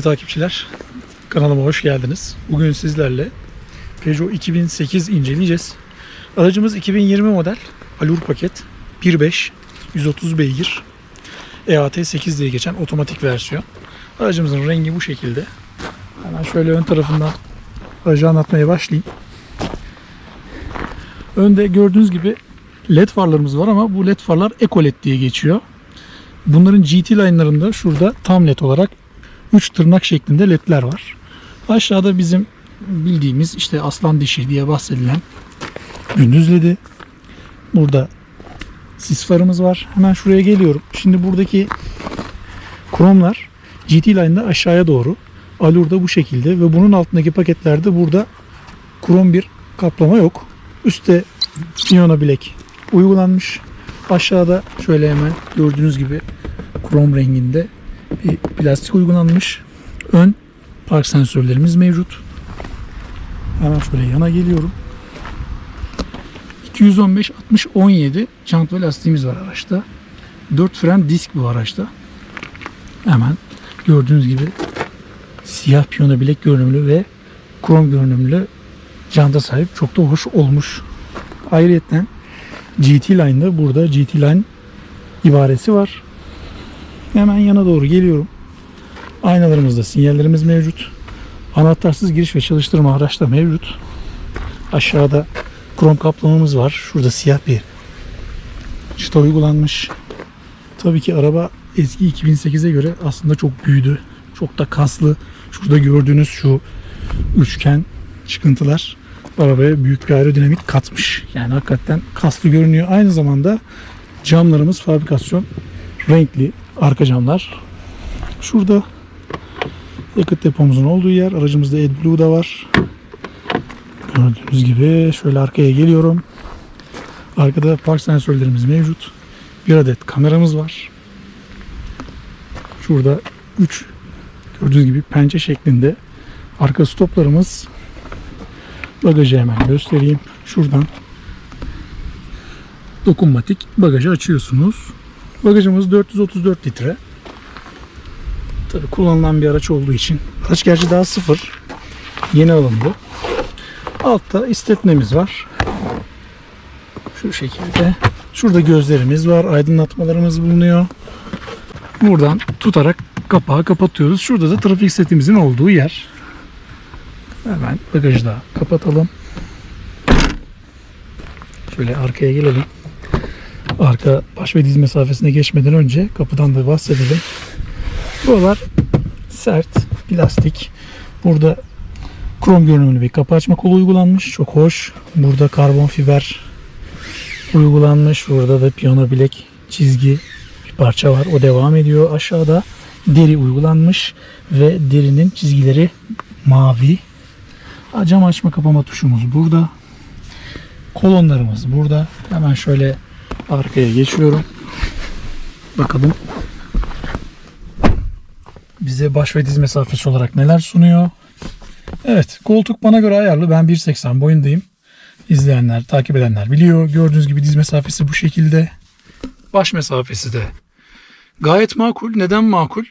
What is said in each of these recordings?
Sevgili takipçiler, kanalıma hoş geldiniz. Bugün sizlerle Peugeot 2008 inceleyeceğiz. Aracımız 2020 model Allure paket 1.5 130 beygir EAT 8 diye geçen otomatik versiyon. Aracımızın rengi bu şekilde. Hemen şöyle ön tarafından aracı anlatmaya başlayayım. Önde gördüğünüz gibi led farlarımız var ama bu led farlar Eco diye geçiyor. Bunların GT line'larında şurada tam led olarak 3 tırnak şeklinde ledler var. Aşağıda bizim bildiğimiz işte aslan dişi diye bahsedilen gündüz ledi. Burada sis farımız var. Hemen şuraya geliyorum. Şimdi buradaki kromlar GT line'da aşağıya doğru. Alur'da bu şekilde ve bunun altındaki paketlerde burada krom bir kaplama yok. Üste piyano bilek uygulanmış. Aşağıda şöyle hemen gördüğünüz gibi krom renginde bir plastik uygulanmış. Ön park sensörlerimiz mevcut. Hemen şöyle yana geliyorum. 215 60 17 jant ve lastiğimiz var araçta. 4 fren disk bu araçta. Hemen gördüğünüz gibi siyah piyano bilek görünümlü ve krom görünümlü janta sahip. Çok da hoş olmuş. Ayrıca GT Line'da burada GT Line ibaresi var. Hemen yana doğru geliyorum. Aynalarımızda sinyallerimiz mevcut. Anahtarsız giriş ve çalıştırma araçta mevcut. Aşağıda krom kaplamamız var. Şurada siyah bir çıta uygulanmış. Tabii ki araba eski 2008'e göre aslında çok büyüdü. Çok da kaslı. Şurada gördüğünüz şu üçgen çıkıntılar arabaya büyük bir aerodinamik katmış. Yani hakikaten kaslı görünüyor. Aynı zamanda camlarımız fabrikasyon renkli arka camlar. Şurada yakıt depomuzun olduğu yer. Aracımızda AdBlue da var. Gördüğünüz gibi şöyle arkaya geliyorum. Arkada park sensörlerimiz mevcut. Bir adet kameramız var. Şurada 3 gördüğünüz gibi pençe şeklinde arka stoplarımız bagajı hemen göstereyim. Şuradan dokunmatik bagajı açıyorsunuz. Bagajımız 434 litre. Tabi kullanılan bir araç olduğu için. Araç gerçi daha sıfır. Yeni alındı. Altta istetmemiz var. Şu şekilde. Şurada gözlerimiz var. Aydınlatmalarımız bulunuyor. Buradan tutarak kapağı kapatıyoruz. Şurada da trafik setimizin olduğu yer. Hemen bagajı da kapatalım. Şöyle arkaya gelelim. Arka baş ve diz mesafesine geçmeden önce kapıdan da bahsedelim. Buralar sert plastik. Burada krom görünümlü bir kapı açma kolu uygulanmış. Çok hoş. Burada karbon fiber uygulanmış. Burada da piyano bilek çizgi bir parça var. O devam ediyor. Aşağıda deri uygulanmış ve derinin çizgileri mavi. Cam açma kapama tuşumuz burada. Kolonlarımız burada. Hemen şöyle arkaya geçiyorum. Bakalım bize baş ve diz mesafesi olarak neler sunuyor. Evet koltuk bana göre ayarlı. Ben 1.80 boyundayım. İzleyenler, takip edenler biliyor. Gördüğünüz gibi diz mesafesi bu şekilde. Baş mesafesi de gayet makul. Neden makul?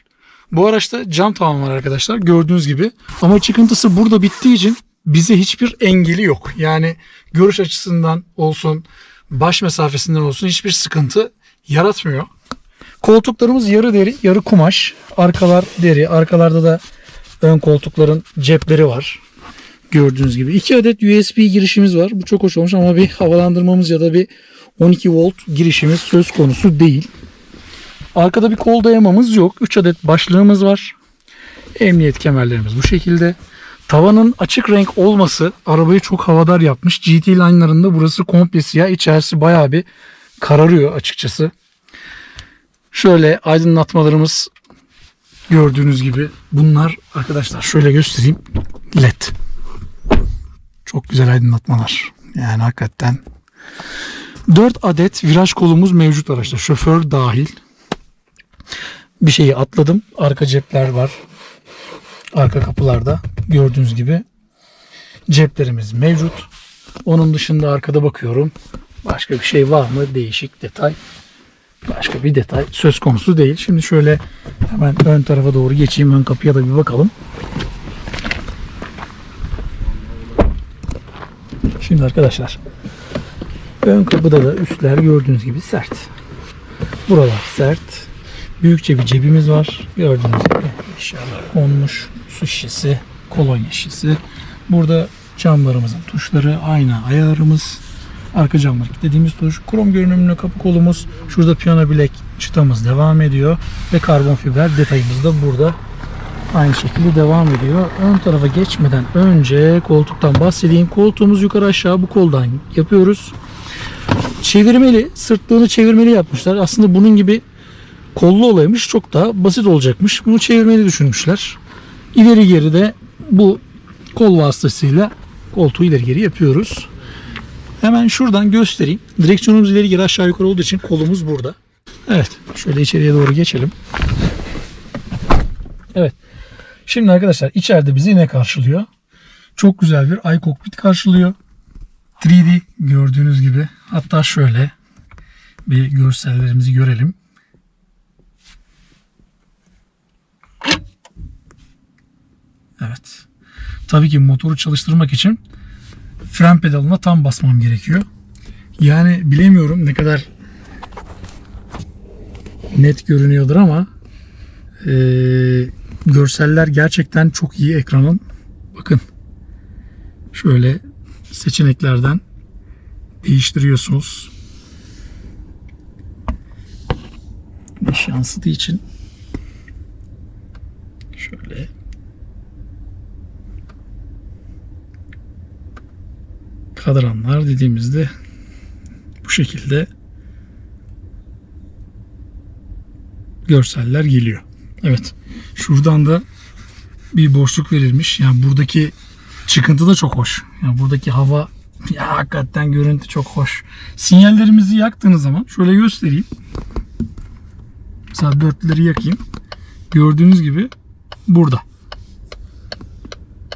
Bu araçta cam tavan var arkadaşlar gördüğünüz gibi. Ama çıkıntısı burada bittiği için bize hiçbir engeli yok. Yani görüş açısından olsun, baş mesafesinden olsun hiçbir sıkıntı yaratmıyor. Koltuklarımız yarı deri, yarı kumaş. Arkalar deri. Arkalarda da ön koltukların cepleri var. Gördüğünüz gibi. iki adet USB girişimiz var. Bu çok hoş olmuş ama bir havalandırmamız ya da bir 12 volt girişimiz söz konusu değil. Arkada bir kol dayamamız yok. 3 adet başlığımız var. Emniyet kemerlerimiz bu şekilde. Tavanın açık renk olması arabayı çok havadar yapmış. GT line'larında burası komple siyah. İçerisi bayağı bir kararıyor açıkçası. Şöyle aydınlatmalarımız gördüğünüz gibi bunlar arkadaşlar şöyle göstereyim. LED. Çok güzel aydınlatmalar. Yani hakikaten 4 adet viraj kolumuz mevcut araçta. Şoför dahil. Bir şeyi atladım. Arka cepler var. Arka kapılarda gördüğünüz gibi ceplerimiz mevcut. Onun dışında arkada bakıyorum. Başka bir şey var mı? Değişik detay Başka bir detay söz konusu değil. Şimdi şöyle hemen ön tarafa doğru geçeyim. Ön kapıya da bir bakalım. Şimdi arkadaşlar ön kapıda da üstler gördüğünüz gibi sert. Buralar sert. Büyükçe bir cebimiz var. Gördüğünüz gibi eşyalar konmuş. Su şişesi, kolonya şişesi. Burada camlarımızın tuşları, ayna ayarımız. Arka camlar dediğimiz tuş. Krom görünümlü kapı kolumuz. Şurada piyano bilek çıtamız devam ediyor. Ve karbon fiber detayımız da burada. Aynı şekilde devam ediyor. Ön tarafa geçmeden önce koltuktan bahsedeyim. Koltuğumuz yukarı aşağı bu koldan yapıyoruz. Çevirmeli, sırtlığını çevirmeli yapmışlar. Aslında bunun gibi kollu olaymış çok daha basit olacakmış. Bunu çevirmeli düşünmüşler. İleri geri de bu kol vasıtasıyla koltuğu ileri geri yapıyoruz. Hemen şuradan göstereyim. Direksiyonumuz ileri geri aşağı yukarı olduğu için kolumuz burada. Evet. Şöyle içeriye doğru geçelim. Evet. Şimdi arkadaşlar içeride bizi ne karşılıyor? Çok güzel bir iCockpit karşılıyor. 3D gördüğünüz gibi. Hatta şöyle bir görsellerimizi görelim. Evet. Tabii ki motoru çalıştırmak için fren pedalına tam basmam gerekiyor. Yani bilemiyorum ne kadar net görünüyordur ama e, görseller gerçekten çok iyi ekranın. Bakın şöyle seçeneklerden değiştiriyorsunuz. Güneş yansıdığı için şöyle kadranlar dediğimizde bu şekilde görseller geliyor. Evet. Şuradan da bir boşluk verilmiş. Yani buradaki çıkıntı da çok hoş. Yani buradaki hava ya hakikaten görüntü çok hoş. Sinyallerimizi yaktığınız zaman şöyle göstereyim. Mesela dörtleri yakayım. Gördüğünüz gibi burada.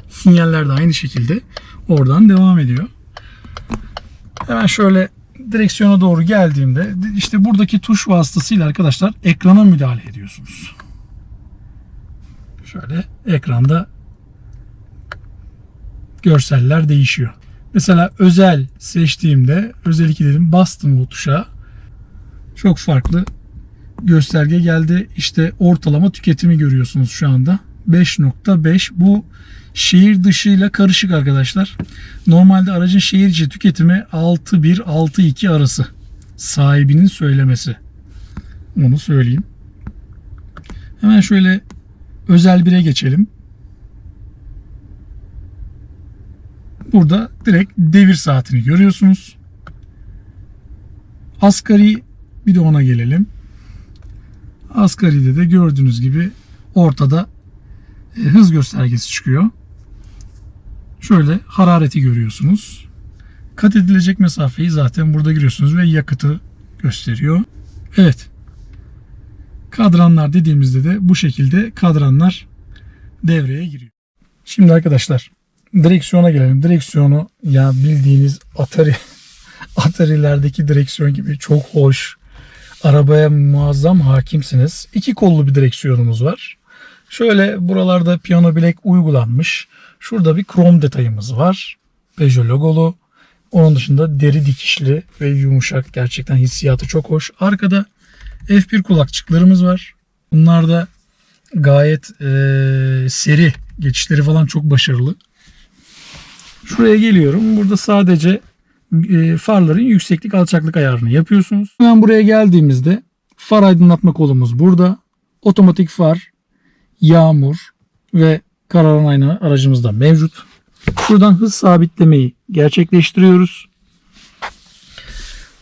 Sinyaller de aynı şekilde oradan devam ediyor. Hemen şöyle direksiyona doğru geldiğimde işte buradaki tuş vasıtasıyla arkadaşlar ekrana müdahale ediyorsunuz. Şöyle ekranda görseller değişiyor. Mesela özel seçtiğimde özel 2 dedim bastım bu tuşa. Çok farklı gösterge geldi. İşte ortalama tüketimi görüyorsunuz şu anda. 5.5 bu şehir dışıyla karışık arkadaşlar. Normalde aracın şehir içi tüketimi 6.1-6.2 arası. Sahibinin söylemesi. Onu söyleyeyim. Hemen şöyle özel 1'e geçelim. Burada direkt devir saatini görüyorsunuz. Asgari bir de ona gelelim. Asgari'de de gördüğünüz gibi ortada e, hız göstergesi çıkıyor. Şöyle harareti görüyorsunuz. Kat edilecek mesafeyi zaten burada görüyorsunuz ve yakıtı gösteriyor. Evet. Kadranlar dediğimizde de bu şekilde kadranlar devreye giriyor. Şimdi arkadaşlar direksiyona gelelim. Direksiyonu ya bildiğiniz Atari Atari'lerdeki direksiyon gibi çok hoş. Arabaya muazzam hakimsiniz. İki kollu bir direksiyonumuz var. Şöyle buralarda piyano bilek uygulanmış. Şurada bir krom detayımız var. Peugeot logolu. Onun dışında deri dikişli ve yumuşak. Gerçekten hissiyatı çok hoş. Arkada F1 kulakçıklarımız var. Bunlar da gayet e, seri. Geçişleri falan çok başarılı. Şuraya geliyorum. Burada sadece e, farların yükseklik alçaklık ayarını yapıyorsunuz. Hemen buraya geldiğimizde far aydınlatma kolumuz burada. Otomatik far, yağmur ve kararan ayna aracımızda mevcut. Şuradan hız sabitlemeyi gerçekleştiriyoruz.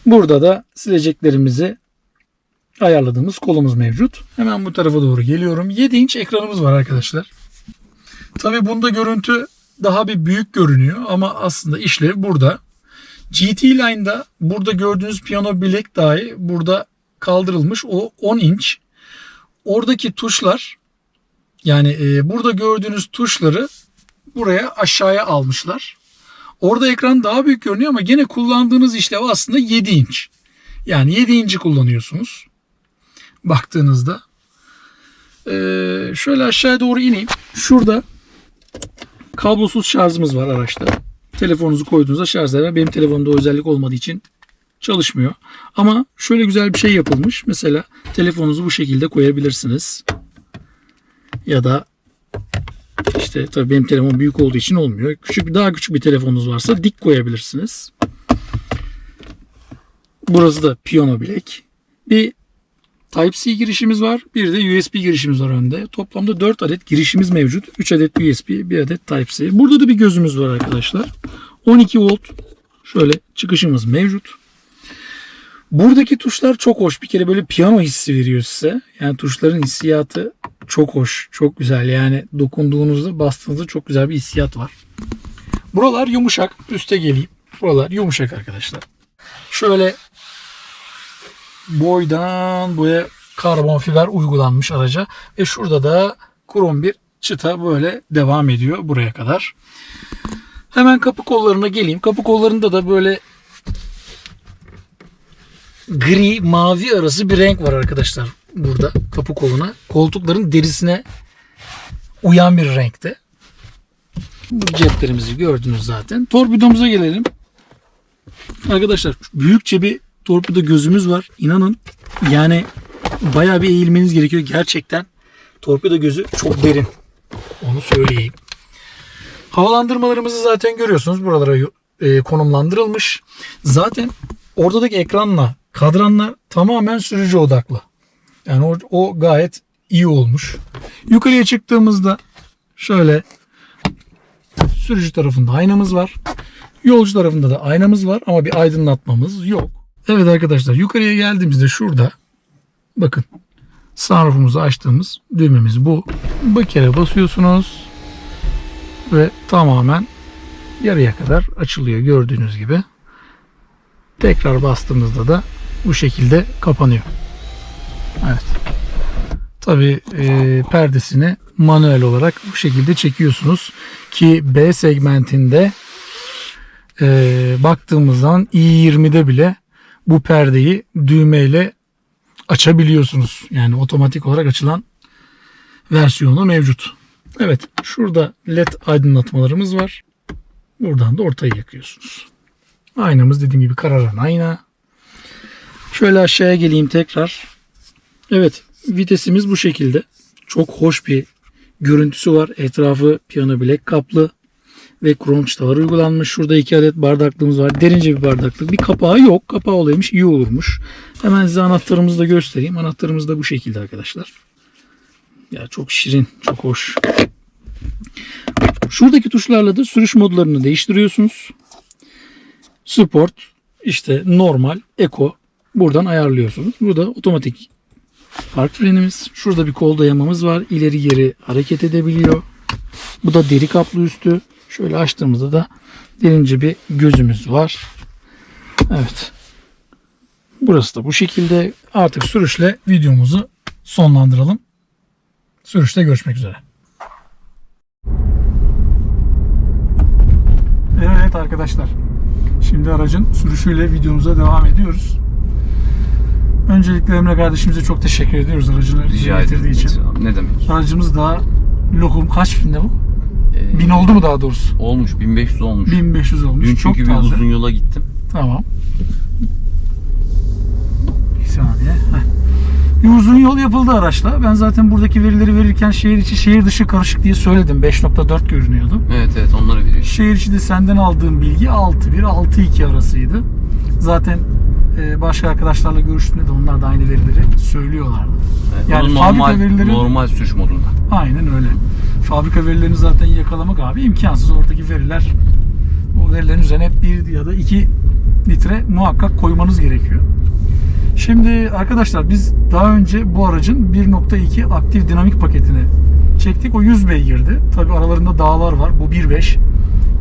Burada da sileceklerimizi ayarladığımız kolumuz mevcut. Hemen bu tarafa doğru geliyorum. 7 inç ekranımız var arkadaşlar. Tabi bunda görüntü daha bir büyük görünüyor ama aslında işlev burada. GT Line'da burada gördüğünüz piyano bilek dahi burada kaldırılmış. O 10 inç. Oradaki tuşlar yani e, burada gördüğünüz tuşları buraya aşağıya almışlar. Orada ekran daha büyük görünüyor ama gene kullandığınız işlev aslında 7 inç. Yani 7 inci kullanıyorsunuz. baktığınızda. Ee, şöyle aşağıya doğru ineyim. Şurada kablosuz şarjımız var araçta. Telefonunuzu koyduğunuzda şarj eder. Benim telefonumda özellik olmadığı için çalışmıyor. Ama şöyle güzel bir şey yapılmış. Mesela telefonunuzu bu şekilde koyabilirsiniz. Ya da işte tabii benim telefon büyük olduğu için olmuyor. Küçük daha küçük bir telefonunuz varsa dik koyabilirsiniz. Burası da piyano bilek. Bir Type-C girişimiz var. Bir de USB girişimiz var önde. Toplamda 4 adet girişimiz mevcut. 3 adet USB, 1 adet Type-C. Burada da bir gözümüz var arkadaşlar. 12 volt şöyle çıkışımız mevcut. Buradaki tuşlar çok hoş. Bir kere böyle piyano hissi veriyor size. Yani tuşların hissiyatı çok hoş. Çok güzel. Yani dokunduğunuzda bastığınızda çok güzel bir hissiyat var. Buralar yumuşak. Üste geleyim. Buralar yumuşak arkadaşlar. Şöyle boydan boya karbon fiber uygulanmış araca. Ve şurada da krom bir çıta böyle devam ediyor buraya kadar. Hemen kapı kollarına geleyim. Kapı kollarında da böyle gri mavi arası bir renk var arkadaşlar burada kapı koluna. Koltukların derisine uyan bir renkte. Bu ceplerimizi gördünüz zaten. Torpidomuza gelelim. Arkadaşlar büyükçe bir torpido gözümüz var. İnanın yani bayağı bir eğilmeniz gerekiyor. Gerçekten torpido gözü çok derin. Onu söyleyeyim. Havalandırmalarımızı zaten görüyorsunuz. Buralara e, konumlandırılmış. Zaten oradaki ekranla kadranlar tamamen sürücü odaklı. Yani o, o gayet iyi olmuş. Yukarıya çıktığımızda şöyle sürücü tarafında aynamız var. Yolcu tarafında da aynamız var ama bir aydınlatmamız yok. Evet arkadaşlar yukarıya geldiğimizde şurada bakın sunroofumuzu açtığımız düğmemiz bu. Bir kere basıyorsunuz ve tamamen yarıya kadar açılıyor gördüğünüz gibi. Tekrar bastığımızda da bu şekilde kapanıyor. Evet. Tabi perdesini manuel olarak bu şekilde çekiyorsunuz ki B segmentinde e, baktığımız zaman i20'de bile bu perdeyi düğmeyle açabiliyorsunuz. Yani otomatik olarak açılan versiyonu mevcut. Evet şurada led aydınlatmalarımız var. Buradan da ortayı yakıyorsunuz. Aynamız dediğim gibi kararan ayna. Şöyle aşağıya geleyim tekrar. Evet vitesimiz bu şekilde. Çok hoş bir görüntüsü var. Etrafı piyano bilek kaplı ve krom çıtalar uygulanmış. Şurada iki adet bardaklığımız var. Derince bir bardaklık. Bir kapağı yok. Kapağı olaymış iyi olurmuş. Hemen size anahtarımızı da göstereyim. Anahtarımız da bu şekilde arkadaşlar. Ya çok şirin, çok hoş. Şuradaki tuşlarla da sürüş modlarını değiştiriyorsunuz. Sport, işte normal, eco buradan ayarlıyorsunuz. Burada otomatik park frenimiz. Şurada bir kol dayamamız var. İleri geri hareket edebiliyor. Bu da deri kaplı üstü. Şöyle açtığımızda da derince bir gözümüz var. Evet. Burası da bu şekilde. Artık sürüşle videomuzu sonlandıralım. Sürüşte görüşmek üzere. Evet arkadaşlar. Şimdi aracın sürüşüyle videomuza devam ediyoruz. Öncelikle Emre kardeşimize çok teşekkür ediyoruz aracını Rica getirdiği ederim. için. Ne demek? Aracımız daha lokum kaç binde bu? Ee, 1000 oldu mu daha doğrusu? Olmuş 1500 olmuş. 1500 olmuş. Dün çok çünkü bir taze. uzun yola gittim. Tamam. Bir saniye. Heh. Bir uzun yol yapıldı araçla. Ben zaten buradaki verileri verirken şehir içi şehir dışı karışık diye söyledim. 5.4 görünüyordu. Evet evet onları veriyor. Şehir içi de senden aldığım bilgi 6.1 6.2 arasıydı. Zaten başka arkadaşlarla görüştüğümde de onlar da aynı verileri söylüyorlardı. Evet, Yani onun fabrika normal, verileri- normal sürüş modunda. Aynen öyle. Fabrika verilerini zaten yakalamak abi imkansız. Oradaki veriler o verilerin üzerine bir ya da iki litre muhakkak koymanız gerekiyor. Şimdi arkadaşlar biz daha önce bu aracın 1.2 aktif dinamik paketini çektik. O 100 beygirdi. Tabi aralarında dağlar var. Bu 1.5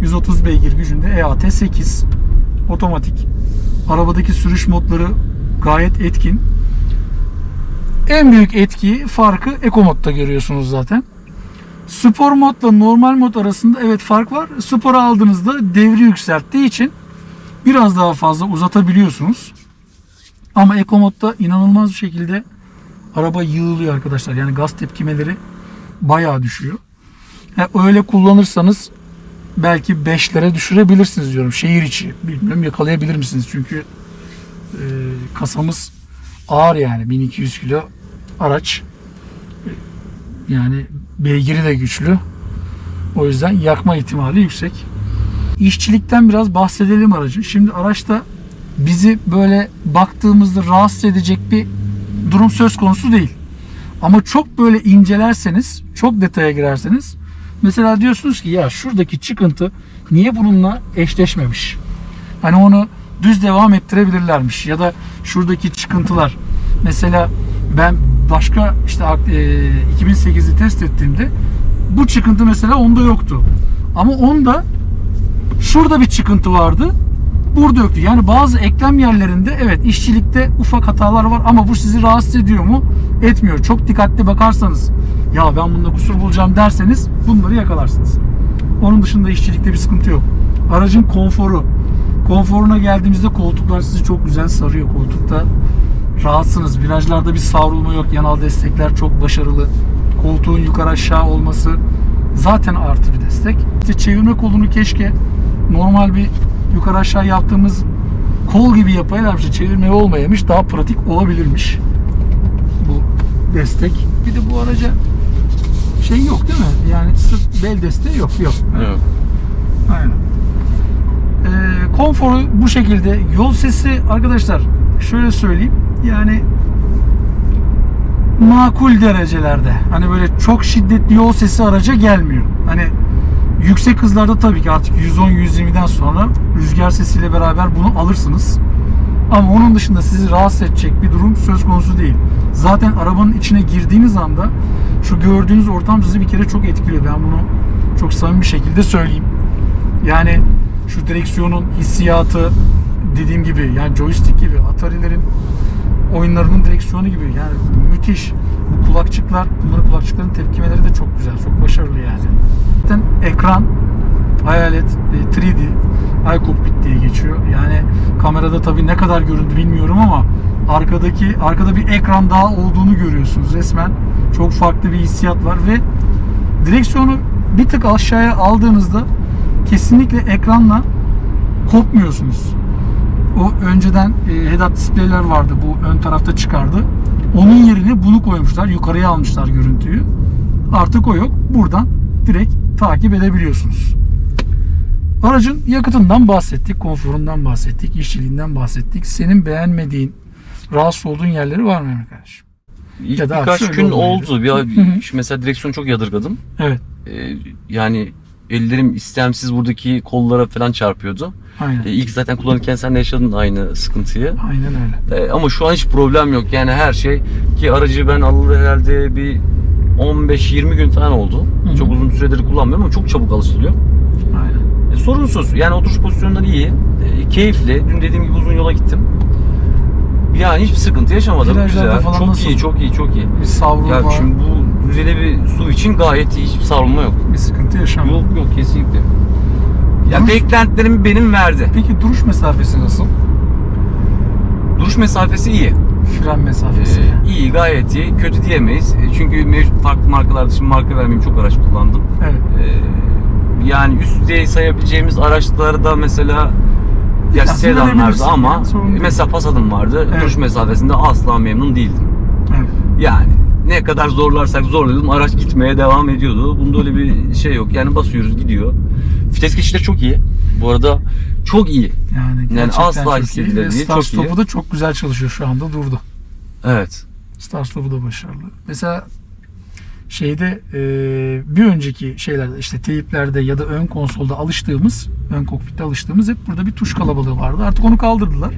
130 beygir gücünde E EAT 8 otomatik. Arabadaki sürüş modları gayet etkin. En büyük etkiyi farkı Eco modda görüyorsunuz zaten. Spor modla normal mod arasında evet fark var. Spor'a aldığınızda devri yükselttiği için biraz daha fazla uzatabiliyorsunuz. Ama Eco modda inanılmaz bir şekilde araba yığılıyor arkadaşlar. Yani gaz tepkimeleri bayağı düşüyor. Ha, öyle kullanırsanız belki 5'lere düşürebilirsiniz diyorum. Şehir içi. Bilmiyorum yakalayabilir misiniz? Çünkü e, kasamız ağır yani 1200 kilo araç. Yani beygiri de güçlü. O yüzden yakma ihtimali yüksek. İşçilikten biraz bahsedelim aracın. Şimdi araçta bizi böyle baktığımızda rahatsız edecek bir durum söz konusu değil. Ama çok böyle incelerseniz, çok detaya girerseniz mesela diyorsunuz ki ya şuradaki çıkıntı niye bununla eşleşmemiş? Hani onu düz devam ettirebilirlermiş ya da şuradaki çıkıntılar mesela ben başka işte e, 2008'i test ettiğimde bu çıkıntı mesela onda yoktu. Ama onda şurada bir çıkıntı vardı. Burada yoktu. Yani bazı eklem yerlerinde evet işçilikte ufak hatalar var ama bu sizi rahatsız ediyor mu? Etmiyor. Çok dikkatli bakarsanız ya ben bunda kusur bulacağım derseniz bunları yakalarsınız. Onun dışında işçilikte bir sıkıntı yok. Aracın konforu. Konforuna geldiğimizde koltuklar sizi çok güzel sarıyor. Koltukta rahatsınız. Virajlarda bir savrulma yok. Yanal destekler çok başarılı. Koltuğun yukarı aşağı olması zaten artı bir destek. İşte çevirme kolunu keşke normal bir yukarı aşağı yaptığımız kol gibi yapaylarmış. Çevirme olmayamış. Daha pratik olabilirmiş. Bu destek. Bir de bu araca şey yok değil mi? Yani sırt bel desteği yok. Yok. Evet. Aynen. Ee, konforu bu şekilde. Yol sesi arkadaşlar şöyle söyleyeyim. Yani makul derecelerde. Hani böyle çok şiddetli yol sesi araca gelmiyor. Hani yüksek hızlarda tabii ki artık 110-120'den sonra rüzgar sesiyle beraber bunu alırsınız. Ama onun dışında sizi rahatsız edecek bir durum söz konusu değil. Zaten arabanın içine girdiğiniz anda şu gördüğünüz ortam sizi bir kere çok etkiliyor. Ben bunu çok samimi bir şekilde söyleyeyim. Yani şu direksiyonun hissiyatı dediğim gibi yani joystick gibi Atari'lerin oyunlarının direksiyonu gibi yani müthiş. Bu kulakçıklar, bunların kulakçıkların tepkimeleri de çok güzel, çok başarılı yani. Zaten ekran hayalet e, 3D iCockpit diye geçiyor. Yani kamerada tabii ne kadar göründü bilmiyorum ama arkadaki arkada bir ekran daha olduğunu görüyorsunuz resmen. Çok farklı bir hissiyat var ve direksiyonu bir tık aşağıya aldığınızda kesinlikle ekranla kopmuyorsunuz. O önceden e, head-up display'ler vardı. Bu ön tarafta çıkardı. Onun yerine bunu koymuşlar. Yukarıya almışlar görüntüyü. Artık o yok. Buradan direkt takip edebiliyorsunuz. Aracın yakıtından bahsettik, konforundan bahsettik, işçiliğinden bahsettik. Senin beğenmediğin, rahatsız olduğun yerleri var mı? İlk Ya da birkaç gün oldu. Bir, mesela direksiyonu çok yadırgadım. Evet, Ee, yani ellerim istemsiz buradaki kollara falan çarpıyordu. aynen. Ee, ilk zaten kullanırken sen de yaşadın aynı sıkıntıyı. Aynen öyle. Ee, ama şu an hiç problem yok. Yani her şey ki aracı ben alalı herhalde bir 15-20 gün falan oldu. Hı hı. Çok uzun süredir kullanmıyorum ama çok çabuk alışılıyor. Aynen. E, sorunsuz. Yani oturuş pozisyonları iyi. E, keyifli. Dün dediğim gibi uzun yola gittim. Yani hiçbir sıkıntı yaşamadım. Virajlarda Güzel. falan Çok nasıl? iyi, çok iyi, çok iyi. Bir savrulma, Ya şimdi bu düzeyde bir su için gayet iyi. Hiçbir savrulma yok. bir sıkıntı yaşamadım. Yok yok kesinlikle. Ya Duruş- beklentilerimi benim verdi. Peki duruş mesafesi nasıl? Duruş mesafesi iyi. Fren mesafesi. Ee, iyi, gayet iyi. Kötü diyemeyiz. E, Çünkü mevcut farklı markalarda şimdi marka vermeyeyim çok araç kullandım. evet. Ee, yani üst düzey sayabileceğimiz araçlarda mesela ya sedanlardı ama ya, mesela Passat'ım vardı. Evet. Duruş mesafesinde asla memnun değildim. evet. Yani ne kadar zorlarsak zorlayalım araç gitmeye devam ediyordu. Bunda öyle bir şey yok. Yani basıyoruz gidiyor. Vites geçişleri çok iyi. Bu arada çok iyi. Yani, gerçekten asla hissedilir değil, iyi. stop'u da çok güzel çalışıyor şu anda durdu. Evet. Start stop'u da başarılı. Mesela şeyde e, bir önceki şeylerde işte teyiplerde ya da ön konsolda alıştığımız, ön kokpitte alıştığımız hep burada bir tuş kalabalığı vardı. Artık onu kaldırdılar.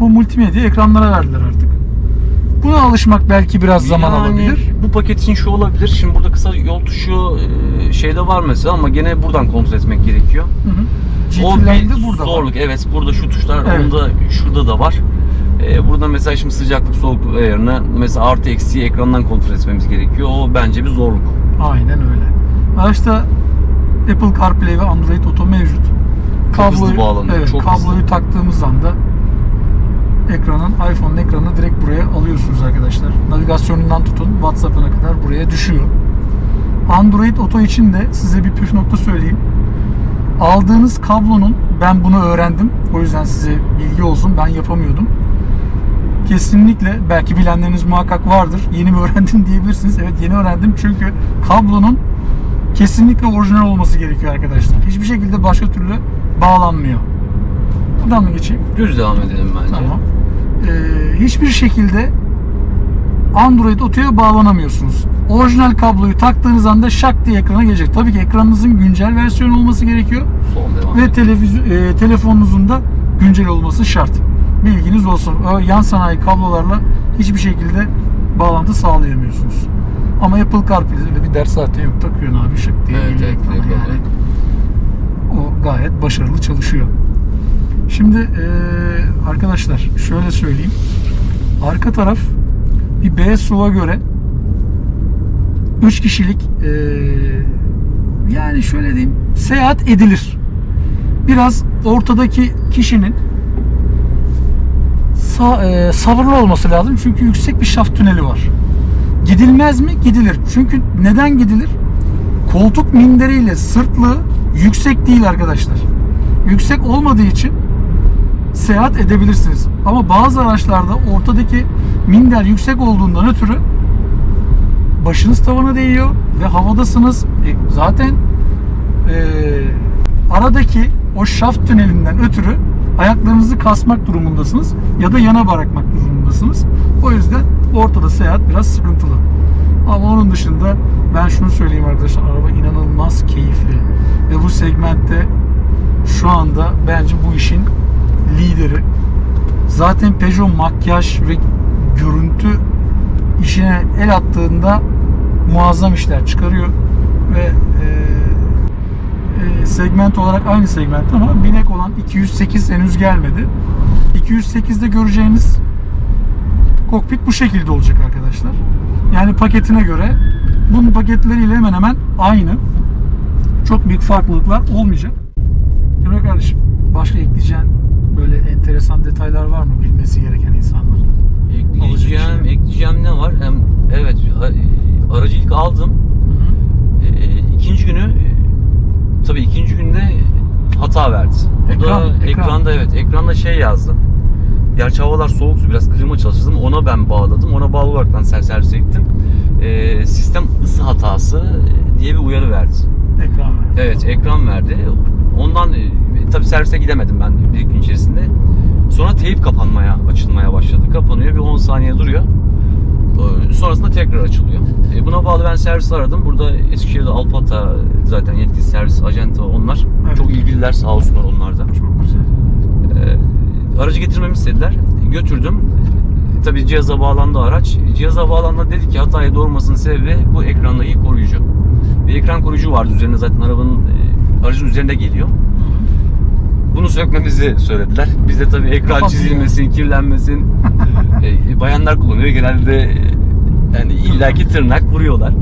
Bu multimedya ekranlara verdiler artık. Buna alışmak belki biraz zaman Yani alabilir. Bu paket için şu olabilir. Şimdi burada kısa yol tuşu e, şeyde var mesela ama gene buradan kontrol etmek gerekiyor. Hı hı. O bir burada zorluk. var. Evet burada şu tuşlar Evet. onda şurada da var. Ee, burada mesela şimdi sıcaklık soğukluk ayarını mesela artı eksiği ekrandan kontrol etmemiz gerekiyor. O bence bir zorluk. Aynen öyle. Araçta Apple CarPlay ve Android Auto mevcut. Hızlı bağlanıyor, Evet, çok kabloyu hızlı. taktığımız anda ekranın, iPhone'un ekranını direkt buraya alıyorsunuz arkadaşlar. Navigasyonundan tutun WhatsApp'ına kadar buraya düşüyor. Android Auto için de size bir püf nokta söyleyeyim. Aldığınız kablonun ben bunu öğrendim. O yüzden size bilgi olsun. Ben yapamıyordum. Kesinlikle belki bilenleriniz muhakkak vardır. Yeni mi öğrendin diyebilirsiniz. Evet yeni öğrendim çünkü kablonun kesinlikle orijinal olması gerekiyor arkadaşlar. Hiçbir şekilde başka türlü bağlanmıyor. Buradan mı geçeyim? Düz devam edelim bence. Tamam. Ee, hiçbir şekilde Android Auto'ya bağlanamıyorsunuz. Orijinal kabloyu taktığınız anda şak diye ekrana gelecek. Tabii ki ekranınızın güncel versiyonu olması gerekiyor Son devam ve televizyon e, telefonunuzun da güncel olması şart. Bilginiz olsun. O yan sanayi kablolarla hiçbir şekilde bağlantı sağlayamıyorsunuz. Ama Apple CarPlay'de bir ders zaten yok. Takıyorsun abi şık diye Evet, evet, ekrana evet, yani. evet. O gayet başarılı çalışıyor. Şimdi e, arkadaşlar şöyle söyleyeyim. Arka taraf bir B SUV'a göre 3 kişilik e, yani şöyle diyeyim seyahat edilir. Biraz ortadaki kişinin sa- e, sabırlı olması lazım. Çünkü yüksek bir şaft tüneli var. Gidilmez mi? Gidilir. Çünkü neden gidilir? Koltuk minderiyle sırtlığı yüksek değil arkadaşlar. Yüksek olmadığı için seyahat edebilirsiniz. Ama bazı araçlarda ortadaki minder yüksek olduğundan ötürü başınız tavana değiyor ve havadasınız. E, zaten e, aradaki o şaft tünelinden ötürü ayaklarınızı kasmak durumundasınız ya da yana bırakmak durumundasınız. O yüzden ortada seyahat biraz sıkıntılı. Ama onun dışında ben şunu söyleyeyim arkadaşlar araba inanılmaz keyifli ve bu segmentte şu anda bence bu işin lideri. Zaten Peugeot makyaj ve görüntü işine el attığında muazzam işler çıkarıyor ve e, segment olarak aynı segment ama binek olan 208 henüz gelmedi. 208'de göreceğiniz kokpit bu şekilde olacak arkadaşlar. Yani paketine göre bunun paketleriyle hemen hemen aynı. Çok büyük farklılıklar olmayacak. Emre kardeşim başka ekleyeceğin böyle enteresan detaylar var mı bilmesi gereken insanlar? Ekleyeceğim, şey. ekleyeceğim ne var? Hem evet a- aracı ilk aldım. Ee, ikinci günü e, tabii ikinci günde hata verdi. O Ekran, da ekran. ekranda evet ekranda şey yazdı. Gerçi havalar soğuktu biraz klima çalıştırdım ona ben bağladım. Ona bağlı olaraktan ser servise gittim. Ee, sistem ısı hatası e, diye bir uyarı verdi. Ekran var. Evet ekran verdi. Ondan e, tabii servise gidemedim ben bir gün içerisinde. Sonra teyip kapanmaya, açılmaya başladı. Kapanıyor bir 10 saniye duruyor. Sonrasında tekrar açılıyor. E, Buna bağlı ben servis aradım. Burada Eskişehir'de Alpata zaten yetkili servis, ajanta onlar. Evet. Çok ilgililer sağ olsunlar onlar da. Çok güzel. Ee, aracı getirmemi istediler. Götürdüm. Tabii cihaza bağlandı araç. Cihaza bağlandı dedi ki hatayı doğurmasının sebebi bu ekrandaki koruyucu. Bir ekran koruyucu vardı üzerinde zaten arabanın e, aracın üzerinde geliyor. Bunu sökmemizi söylediler. Biz de tabii ekran çizilmesin, kirlenmesin. e, bayanlar kullanıyor. Genelde e, yani illaki tırnak vuruyorlar.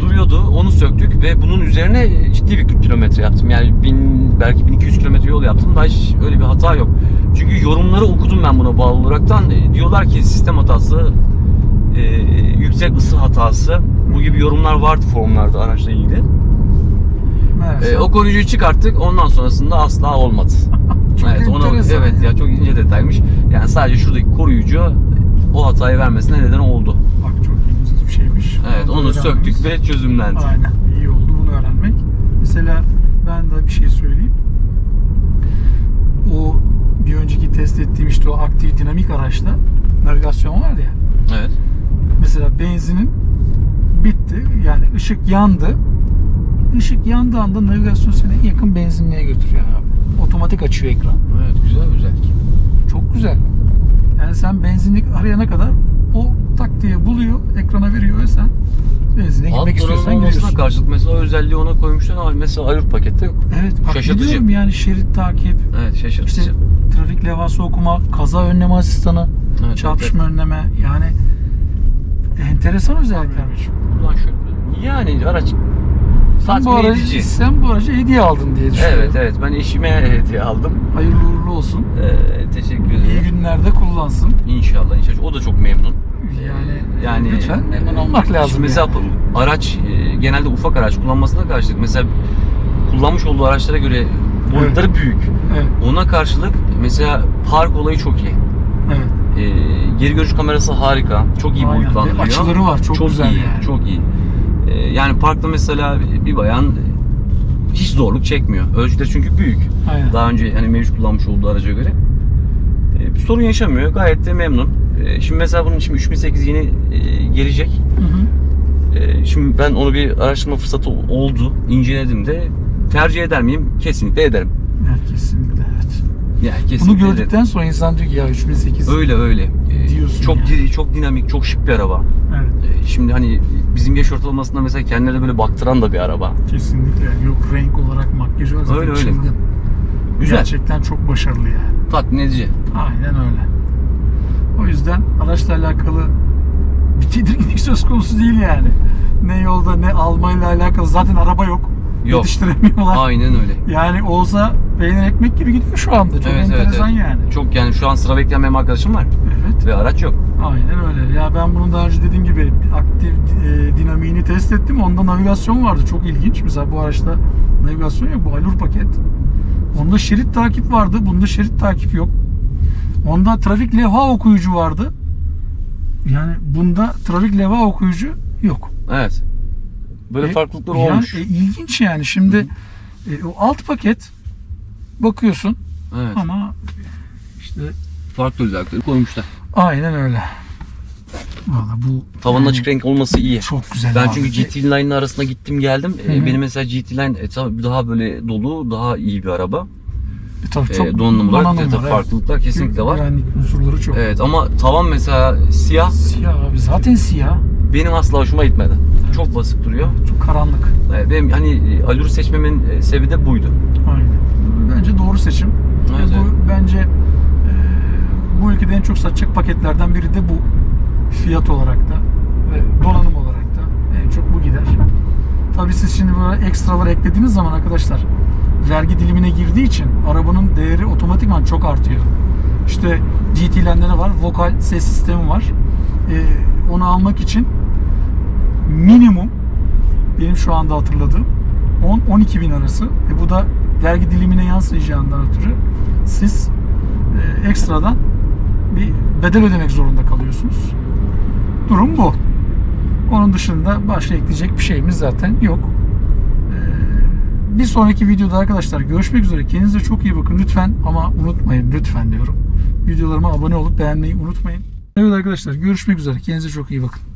Duruyordu. Onu söktük ve bunun üzerine ciddi bir kilometre yaptım. Yani bin, belki 1200 kilometre yol yaptım. Daha hiç öyle bir hata yok. Çünkü yorumları okudum ben buna bağlı olaraktan. E, diyorlar ki sistem hatası, e, yüksek ısı hatası. Bu gibi yorumlar vardı forumlarda araçla ilgili. Meğerse E, o koruyucuyu çıkarttık. Ondan sonrasında asla olmadı. Çok evet, onu, enteresan evet ya. çok ince detaymış. Yani sadece şuradaki koruyucu o hatayı vermesine neden oldu. Bak çok ilginç bir şeymiş. Evet, onu öğrenmemiz- söktük ve çözümlendi. Aynen. iyi oldu bunu öğrenmek. Mesela ben de bir şey söyleyeyim. O bir önceki test ettiğim işte o aktif dinamik araçta navigasyon vardı ya. Evet. Mesela benzinin bitti. Yani ışık yandı. Işık yandığı anda navigasyon seni en yakın benzinliğe götürüyor abi. Otomatik açıyor ekran. Evet, güzel özellik. Çok güzel. Yani sen benzinlik arayana kadar o tak diye buluyor, ekrana veriyor ve sen benzine Alt gitmek istiyorsan gidiyorsun. karşılık mesela o özelliği ona koymuşlar ama mesela Ayurt pakette yok. Evet bak Şaşırtıcı. biliyorum yani şerit takip, Evet, şaşırtıcı. işte trafik levhası okuma, kaza önleme asistanı, Evet, çarpışma önleme yani enteresan özelliklermiş. Ulan şöyle. Yani araç Sen bu, tatmin aracı, edici. sen bu aracı hediye aldın diye düşünüyorum. Evet evet ben eşime hediye aldım. Hayırlı uğurlu olsun. Ee, teşekkür İyi ederim. günlerde kullan. kullansın. İnşallah inşallah. O da çok memnun. Yani, Yani lütfen memnun olmak lazım. Şimdi mesela yani. araç e, genelde ufak araç kullanmasına karşılık mesela kullanmış olduğu araçlara göre boyutları büyük. Evet, Ona karşılık mesela park olayı çok iyi. evet. E, geri görüş kamerası harika. Çok iyi Aynen. boyutlandırıyor. Açıları var, çok güzel iyi, yani. Çok iyi. E, yani parkta mesela bir bayan hiç zorluk çekmiyor. Ölçüleri çünkü büyük. Aynen. Daha önce hani mevcut kullanmış olduğu araca göre. E, bir sorun yaşamıyor. Gayet de memnun. E, şimdi mesela bunun için 3008 yeni e, gelecek. Hı hı. E, şimdi ben onu bir araştırma fırsatı oldu. inceledim de tercih eder miyim? Kesinlikle ederim. Evet, kesinlikle evet. Yani Bunu kesinlikle ederim. gördükten sonra insan diyor ki ya 3008. Öyle öyle. E, Diyorsun çok yani. diri, çok dinamik, çok şık bir araba. Evet, E, şimdi hani bizim yaş ortalamasında mesela kendilerine böyle baktıran da bir araba. kesinlikle. Yok renk olarak makyaj var zaten Öyle, öyle. çılgın. Güzel. Gerçekten çok başarılı yani. Tatmin edici. Aynen öyle. O yüzden araçla alakalı bir tedirginlik söz konusu değil yani. Ne yolda ne almayla alakalı zaten araba yok. Yok. Yetiştiremiyorlar. Aynen öyle. Yani olsa peynir ekmek gibi gidiyor şu anda. Çok Evet, evet, enteresan evet. yani. Çok yani şu an sıra bekleyen benim arkadaşım var Ve araç yok. Aynen öyle. Ya ben bunun daha önce dediğim gibi aktif e, dinamiğini test ettim. Onda navigasyon vardı. Çok ilginç. Mesela bu araçta navigasyon yok. Bu Alur paket. Onda şerit takip vardı. Bunda şerit takip yok. Onda trafik levha okuyucu vardı. Yani bunda trafik levha okuyucu yok. Evet. Böyle E, farklılıklar yani, olmuş. e, ilginç yani. Şimdi e, o alt paket bakıyorsun evet. ama işte Farklı özellikleri koymuşlar. Aynen öyle. Valla bu Tavanın yani açık renk olması iyi. çok güzel. Ben abi. çünkü GT Line'ın arasında gittim geldim. Hı Ee, hı. Benim mesela GT Line e, daha böyle dolu, daha iyi bir araba. E, tabii çok donanım olarak da tabii var, farklılıklar kesinlikle var. Güvenlik unsurları çok. Evet ama tavan mesela siyah Siyah abi zaten siyah. benim asla hoşuma gitmedi. Çok basık duruyor. Çok karanlık. Ee, Benim hani e, Allure seçmemin e, sebebi de buydu. Aynen. Bence doğru seçim. Evet, Ve bu bence e, bu ülkede en çok satacak paketlerden biri de bu. Fiyat olarak da ve donanım olarak da en çok bu gider. Tabii siz şimdi böyle ekstralar eklediğiniz zaman arkadaşlar vergi dilimine girdiği için arabanın değeri otomatikman çok artıyor. İşte GT'lerde ne var? Vokal ses sistemi var. E, onu almak için minimum benim şu anda hatırladığım 10-12 bin arası. E bu da vergi dilimine yansıyacağından ötürü siz e, ekstradan bir bedel ödemek zorunda kalıyorsunuz. Durum bu. Onun dışında başka ekleyecek bir şeyimiz zaten yok. E, bir sonraki videoda arkadaşlar görüşmek üzere. Kendinize çok iyi bakın lütfen ama unutmayın lütfen diyorum. Videolarıma abone olup beğenmeyi unutmayın. Evet arkadaşlar görüşmek üzere. Kendinize çok iyi bakın.